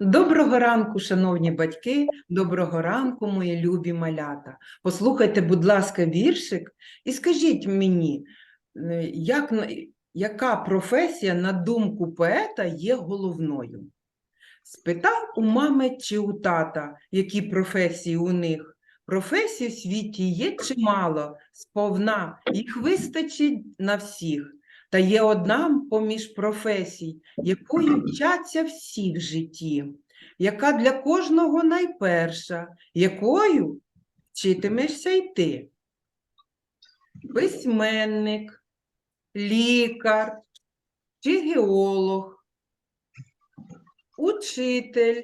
Доброго ранку, шановні батьки, доброго ранку, мої любі малята. Послухайте, будь ласка, віршик і скажіть мені, е, як, яка професія, на думку поета, є головною? Спитав у мами чи у тата, які професії у них. Професій в світі є чимало, сповна, їх вистачить на всіх. Та є одна поміж професій, якою вчаться всі в житті, яка для кожного найперша, якою вчитимешся й ти. Письменник, лікар чи геолог, учитель,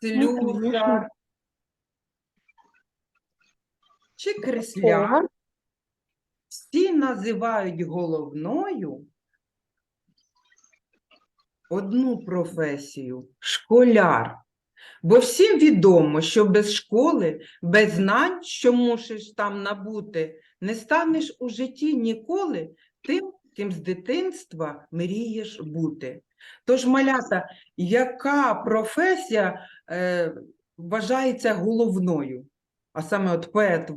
слюсар чи кресляр. Всі називають головною одну професію школяр. Бо всім відомо, що без школи, без знань, що мусиш там набути, не станеш у житті ніколи тим, ким з дитинства мрієш бути. Тож, малята, яка професія е, вважається головною? А саме от поет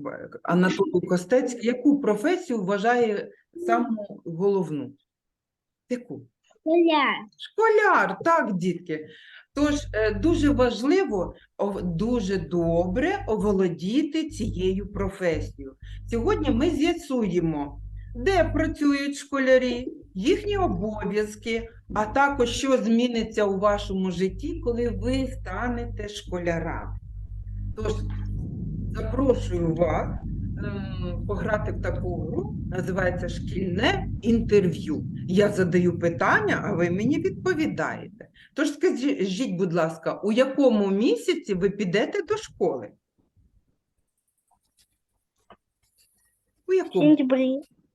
Анатолій Костецький, яку професію вважає саму головну? Яку? Школяр, так, дітки. Тож е, дуже важливо, дуже добре оволодіти цією професією. Сьогодні ми з'ясуємо, де працюють школярі, їхні обов'язки, а також що зміниться у вашому житті, коли ви станете школярами. Тож запрошую вас ем, пограти в таку гру, називається шкільне інтерв'ю. Я задаю питання, а ви мені відповідаєте. Тож скажіть, будь ласка, у якому місяці ви підете до школи? У якому?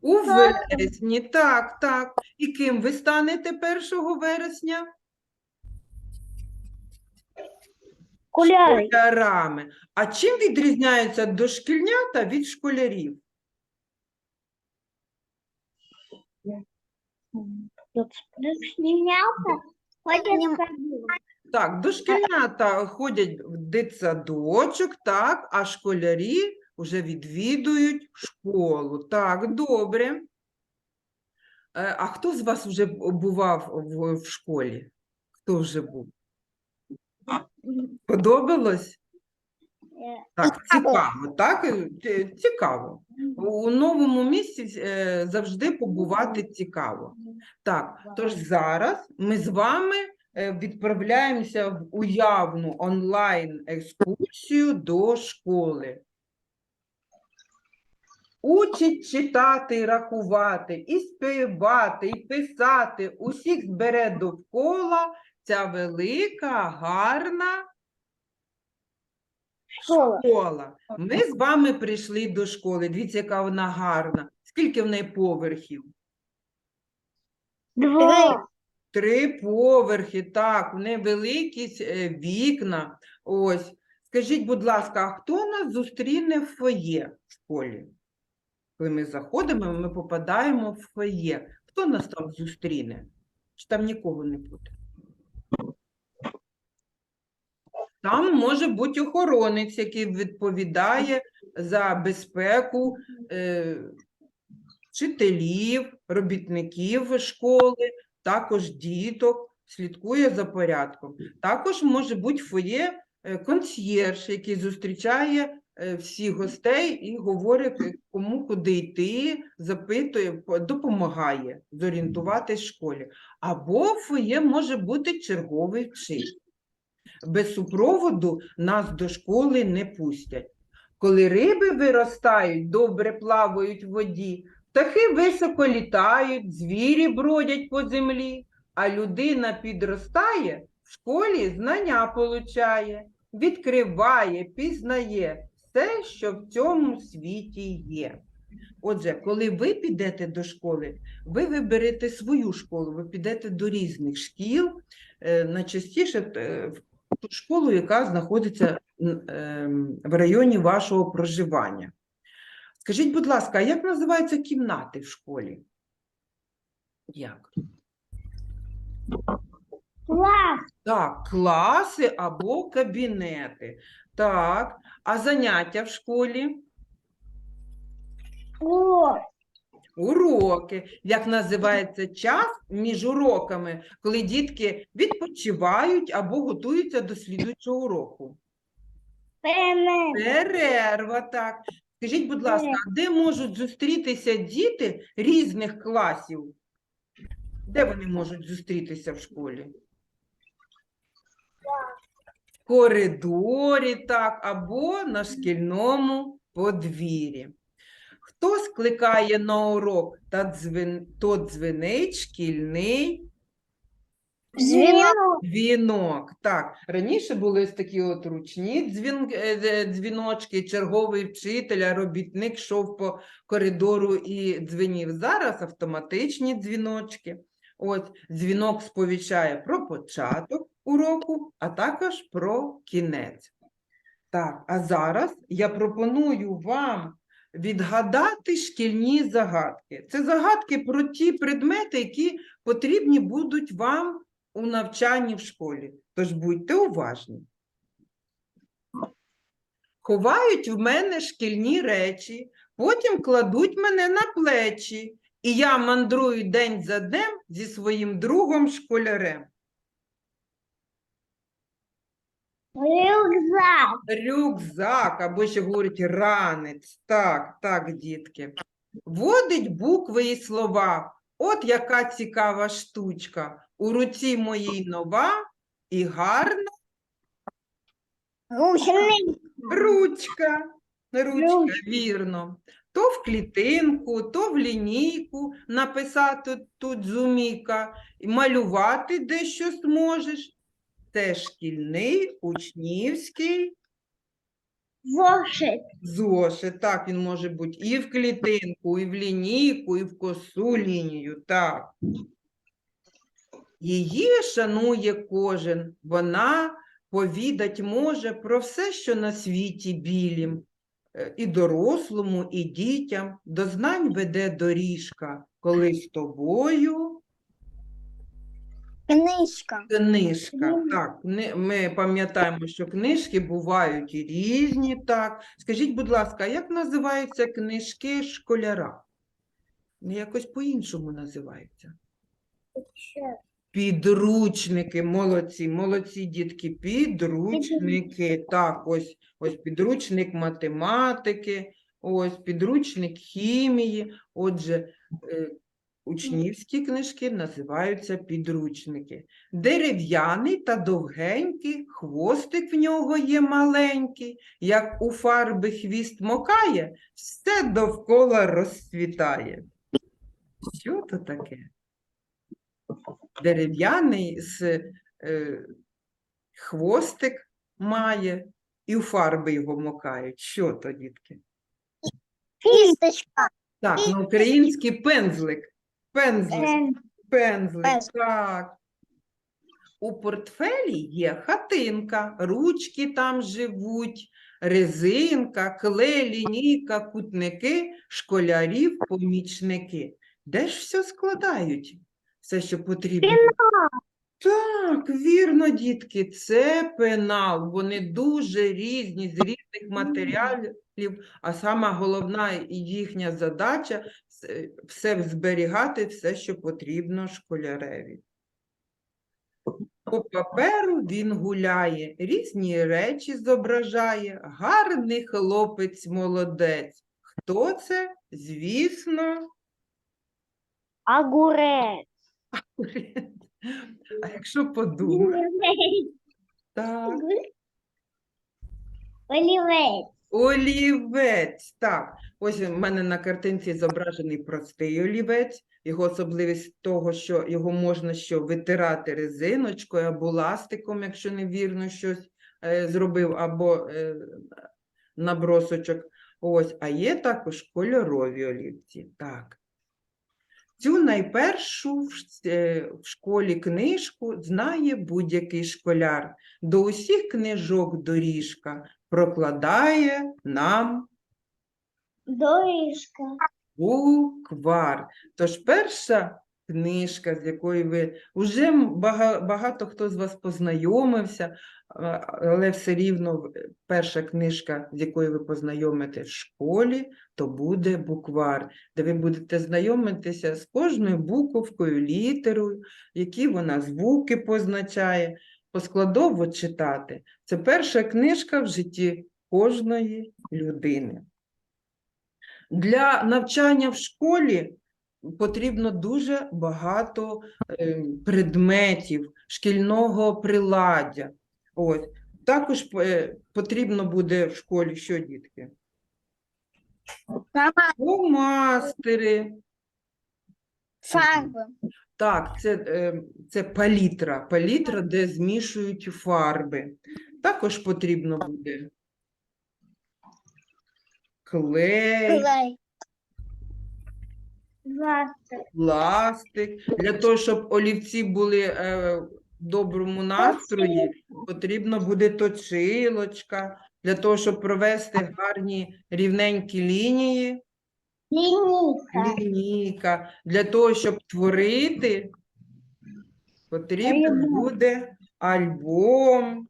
У вересні, так, так. І ким ви станете 1 вересня? Школяри, Школярами. А чим відрізняються дошкільнята від школярів? Так, дошкільнята ходять в дитсадочок, так, а школярі вже відвідують школу. Так, добре. Е, А хто з вас вже бував в, в школі? Хто вже був? Подобалось? Так, цікаво, так? е, Цікаво. У новому місці е, завжди побувати цікаво. Так, тож зараз ми з вами е, відправляємося в уявну онлайн-екскурсію до школи. Учить читати рахувати, і співати, і писати. Усіх збере довкола ця велика, гарна школа, школа. Ми з вами прийшли до школи. Дивіться, яка вона гарна. Скільки в неї поверхів? два, Три поверхи, так, в неї великі е, вікна. Ось. Скажіть, будь ласка, а хто нас зустріне в фоє в школі? Коли ми заходимо, ми попадаємо в фоє. Хто нас там зустріне? Чи там нікого не буде? Там може бути охоронець, який відповідає за безпеку е, вчителів, робітників школи, також діток, слідкує за порядком. Також може бути фоє е, консьєрж, який зустрічає е, всіх гостей і говорить, е, кому куди йти, запитує, допомагає зорієнтуватись в школі. Або фоє може бути черговий вчитель. Без супроводу нас до школи не пустять. Коли риби виростають, добре плавають в воді, птахи високо літають, звірі бродять по землі, а людина підростає, в школі знання получає, відкриває, пізнає все, що в цьому світі є. Отже, коли ви підете до школи, ви виберете свою школу, ви підете до різних шкіл, е, найчастіше е, ту школу, яка знаходиться ем, в районі вашого проживання. Скажіть, будь ласка, а як називаються кімнати в школі? Як? Класс. Так, класи або кабінети. Так, а заняття в школі? О, Уроки. Як називається час між уроками, коли дітки відпочивають або готуються до слідуючого уроку? Перерва, так. Скажіть, будь ласка, де можуть зустрітися діти різних класів? Де вони можуть зустрітися в школі? В коридорі, так, або на шкільному подвір'ї. Хто скликає на урок та дзвін... то дзвенить шкільний Звено. Дзвінок. Так, раніше були такі от ручні дзвін... е, е, дзвіночки, черговий вчитель, робітник йшов по коридору і дзвенів. Зараз автоматичні дзвіночки. От дзвінок сповіщає про початок уроку, а також про кінець. Так, а зараз я пропоную вам відгадати шкільні загадки. Це загадки про ті предмети, які потрібні будуть вам у навчанні в школі. Тож будьте уважні. Ховають в мене шкільні речі, потім кладуть мене на плечі, і я мандрую день за днем зі своїм другом школярем. Рюкзак. Рюкзак, або ще говорять ранець. Так, так, дітки. Водить букви і слова. От яка цікава штучка. У руці моїй нова і гарна ручка. Ручка, Ручка. вірно. То в клітинку, то в лінійку написати тут зуміка, малювати дещо зможеш. Це шкільний учнівський Зошит. Зошит, так, він може бути і в клітинку, і в лінійку, і в косу лінію, так. Її шанує кожен, вона повідать може про все, що на світі білім, Е, і дорослому, і дітям, до знань веде доріжка, коли з тобою Книжка. Книжка, так, ми пам'ятаємо, що книжки бувають і різні, так. Скажіть, будь ласка, як називаються книжки школяра? Ну, Якось по-іншому називаються. Підручники, молодці, молодці дітки, підручники. Так, ось, ось підручник математики, ось підручник хімії. Отже, е, учнівські книжки називаються підручники. Дерев'яний та довгенький, хвостик в нього є маленький, як у фарби хвіст мокає, все довкола розцвітає. Що то таке? Дерев'яний з е, хвостик має, і у фарби його мокають. Що то, дітки? Кісточка. Так, на український пензлик. Пензлик. Пензлик, Пензлик. так. У портфелі є хатинка, ручки там живуть, резинка, клей, лінійка, кутники, школярів, помічники. Де ж все складають? Все, що потрібно. Так, вірно, дітки, це пенал. Вони дуже різні, з різних матеріалів, а сама головна їхня задача все- зберігати, все, що потрібно школяреві. По паперу він гуляє, різні речі зображає, гарний хлопець молодець. Хто це? Звісно, Огурець. а якщо подумати, так. Олівець. Олівець, так. Ось в мене на картинці зображений простий олівець. Його особливість того, що його можна що витирати резиночкою або ластиком, якщо невірно щось е, зробив, або е, набросочок. Ось, а є також кольорові олівці. Так. Цю найпершу в е, школі книжку знає будь-який школяр. До усіх книжок доріжка прокладає нам Доріжка. Буквар. Тож перша книжка, з якою ви вже багато, багато хто з вас познайомився, але все рівно перша книжка, з якою ви познайомите в школі, то буде буквар, де ви будете знайомитися з кожною буковкою, літерою, які вона звуки позначає, поскладово читати. Це перша книжка в житті кожної людини. Для навчання в школі потрібно дуже багато е, предметів, шкільного приладдя. Ось. Також е, потрібно буде в школі що, дітки? Фломастери. Фарби. Так, це, е, це палітра, палітра, де змішують фарби. Також потрібно буде клей. Клей. Пластик. Для того, щоб олівці були е, в доброму настрої, потрібно буде точилочка. Для того, щоб провести гарні рівненькі лінії, Лінійка. лінійка. Для того, щоб творити, потрібен Альбом. буде альбом,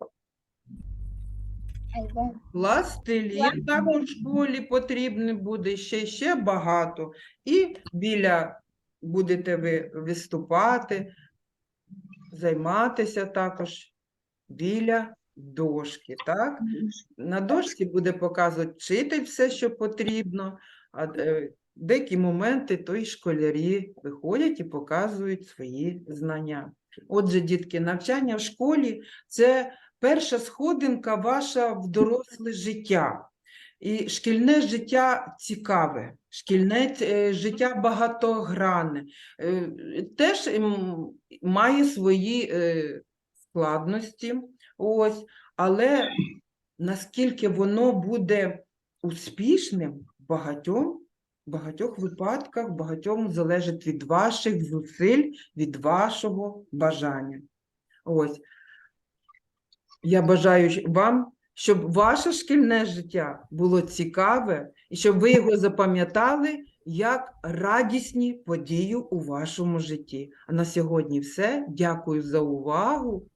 Альбом. пластилін також в школі потрібен буде, ще, ще багато. І біля будете ви виступати, займатися також біля дошки, так? На дошці буде показувати вчитель все, що потрібно, а е, деякі моменти то й школярі виходять і показують свої знання. Отже, дітки, навчання в школі це перша сходинка ваша в доросле життя. І шкільне життя цікаве, шкільне е, життя багатогранне, е, теж має свої складності. Ось, але наскільки воно буде успішним в багатьом, багатьох випадках, багатьом залежить від ваших зусиль, від вашого бажання. Ось. Я бажаю вам, щоб ваше шкільне життя було цікаве і щоб ви його запам'ятали як радісні події у вашому житті. А на сьогодні все. Дякую за увагу.